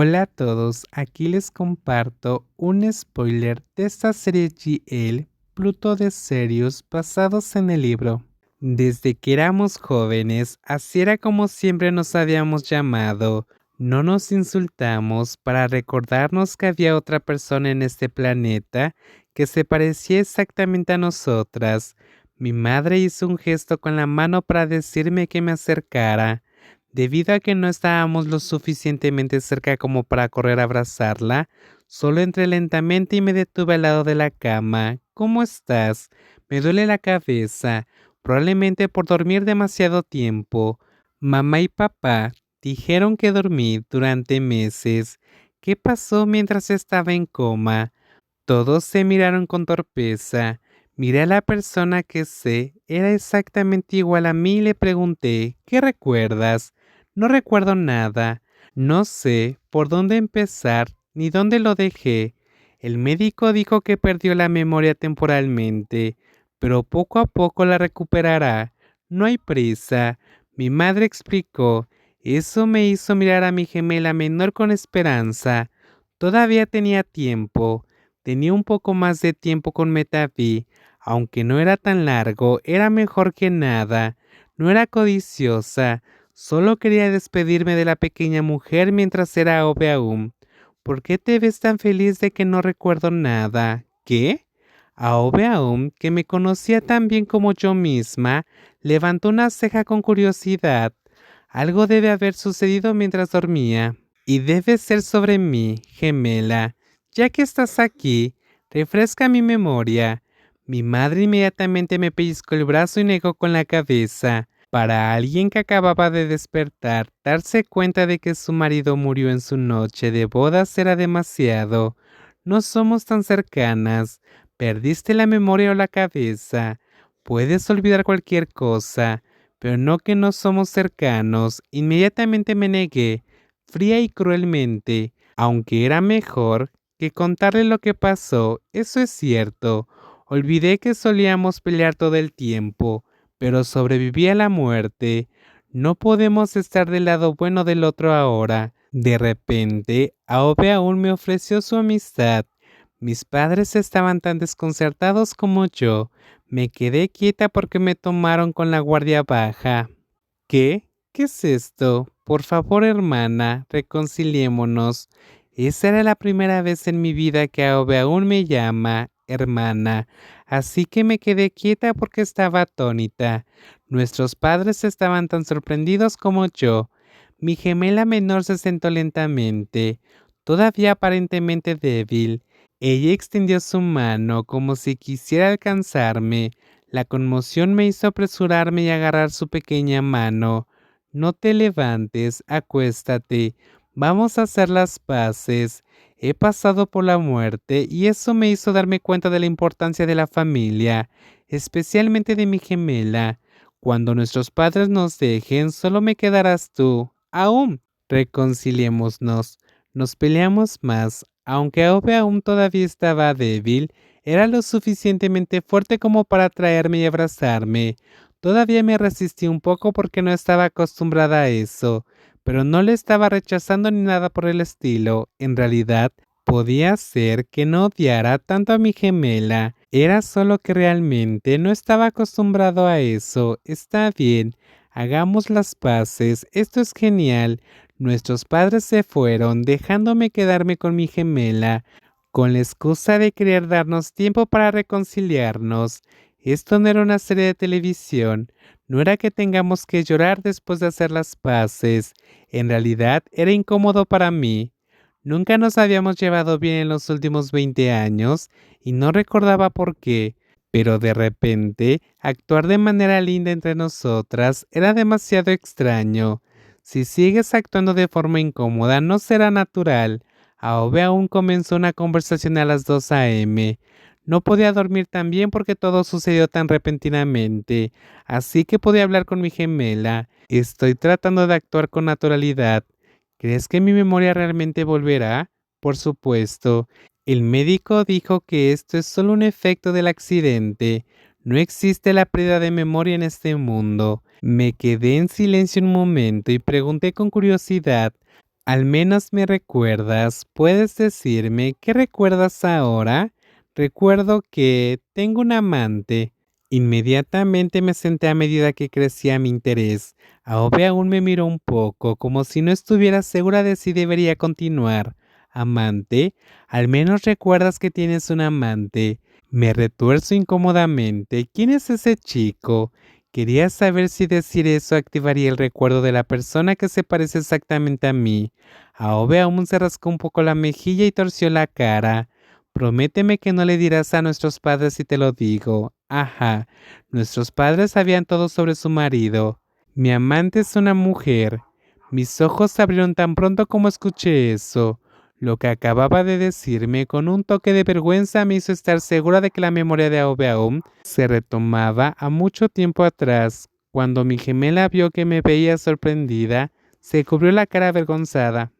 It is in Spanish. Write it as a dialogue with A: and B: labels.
A: Hola a todos, aquí les comparto un spoiler de esta serie GL Pluto de Serios basados en el libro. Desde que éramos jóvenes, así era como siempre nos habíamos llamado. No nos insultamos para recordarnos que había otra persona en este planeta que se parecía exactamente a nosotras. Mi madre hizo un gesto con la mano para decirme que me acercara. Debido a que no estábamos lo suficientemente cerca como para correr a abrazarla, solo entré lentamente y me detuve al lado de la cama. ¿Cómo estás? Me duele la cabeza, probablemente por dormir demasiado tiempo. Mamá y papá dijeron que dormí durante meses. ¿Qué pasó mientras estaba en coma? Todos se miraron con torpeza. Miré a la persona que sé era exactamente igual a mí y le pregunté, ¿qué recuerdas? No recuerdo nada. No sé por dónde empezar ni dónde lo dejé. El médico dijo que perdió la memoria temporalmente, pero poco a poco la recuperará. No hay prisa. Mi madre explicó. Eso me hizo mirar a mi gemela menor con esperanza. Todavía tenía tiempo. Tenía un poco más de tiempo con Metavi. Aunque no era tan largo, era mejor que nada. No era codiciosa, Solo quería despedirme de la pequeña mujer mientras era aún. ¿Por qué te ves tan feliz de que no recuerdo nada? ¿Qué? aún, que me conocía tan bien como yo misma, levantó una ceja con curiosidad. Algo debe haber sucedido mientras dormía. Y debe ser sobre mí, gemela. Ya que estás aquí, refresca mi memoria. Mi madre inmediatamente me pellizcó el brazo y negó con la cabeza. Para alguien que acababa de despertar, darse cuenta de que su marido murió en su noche de bodas era demasiado. No somos tan cercanas. Perdiste la memoria o la cabeza. Puedes olvidar cualquier cosa, pero no que no somos cercanos. Inmediatamente me negué, fría y cruelmente, aunque era mejor que contarle lo que pasó, eso es cierto. Olvidé que solíamos pelear todo el tiempo pero sobreviví a la muerte. No podemos estar del lado bueno del otro ahora. De repente, Aobe aún me ofreció su amistad. Mis padres estaban tan desconcertados como yo. Me quedé quieta porque me tomaron con la guardia baja. ¿Qué? ¿Qué es esto? Por favor, hermana, reconciliémonos. Esa era la primera vez en mi vida que Aobe aún me llama hermana así que me quedé quieta porque estaba atónita. Nuestros padres estaban tan sorprendidos como yo. Mi gemela menor se sentó lentamente, todavía aparentemente débil. Ella extendió su mano como si quisiera alcanzarme. La conmoción me hizo apresurarme y agarrar su pequeña mano. No te levantes, acuéstate. Vamos a hacer las paces. He pasado por la muerte y eso me hizo darme cuenta de la importancia de la familia, especialmente de mi gemela. Cuando nuestros padres nos dejen, solo me quedarás tú. Aún, reconciliémonos. Nos peleamos más, aunque Aobe aún todavía estaba débil, era lo suficientemente fuerte como para traerme y abrazarme. Todavía me resistí un poco porque no estaba acostumbrada a eso pero no le estaba rechazando ni nada por el estilo. En realidad, podía ser que no odiara tanto a mi gemela. Era solo que realmente no estaba acostumbrado a eso. Está bien, hagamos las paces. Esto es genial. Nuestros padres se fueron, dejándome quedarme con mi gemela, con la excusa de querer darnos tiempo para reconciliarnos. Esto no era una serie de televisión, no era que tengamos que llorar después de hacer las paces, en realidad era incómodo para mí. Nunca nos habíamos llevado bien en los últimos 20 años y no recordaba por qué, pero de repente actuar de manera linda entre nosotras era demasiado extraño. Si sigues actuando de forma incómoda no será natural. Aobe aún comenzó una conversación a las 2 a.m. No podía dormir tan bien porque todo sucedió tan repentinamente, así que podía hablar con mi gemela. Estoy tratando de actuar con naturalidad. ¿Crees que mi memoria realmente volverá? Por supuesto. El médico dijo que esto es solo un efecto del accidente. No existe la pérdida de memoria en este mundo. Me quedé en silencio un momento y pregunté con curiosidad, Al menos me recuerdas. ¿Puedes decirme qué recuerdas ahora? Recuerdo que tengo un amante. Inmediatamente me senté a medida que crecía mi interés. Aobe aún me miró un poco, como si no estuviera segura de si debería continuar. ¿Amante? Al menos recuerdas que tienes un amante. Me retuerzo incómodamente. ¿Quién es ese chico? Quería saber si decir eso activaría el recuerdo de la persona que se parece exactamente a mí. Aobe aún se rascó un poco la mejilla y torció la cara. Prométeme que no le dirás a nuestros padres si te lo digo. Ajá, nuestros padres sabían todo sobre su marido. Mi amante es una mujer. Mis ojos se abrieron tan pronto como escuché eso. Lo que acababa de decirme con un toque de vergüenza me hizo estar segura de que la memoria de Aobeaum se retomaba a mucho tiempo atrás. Cuando mi gemela vio que me veía sorprendida, se cubrió la cara avergonzada.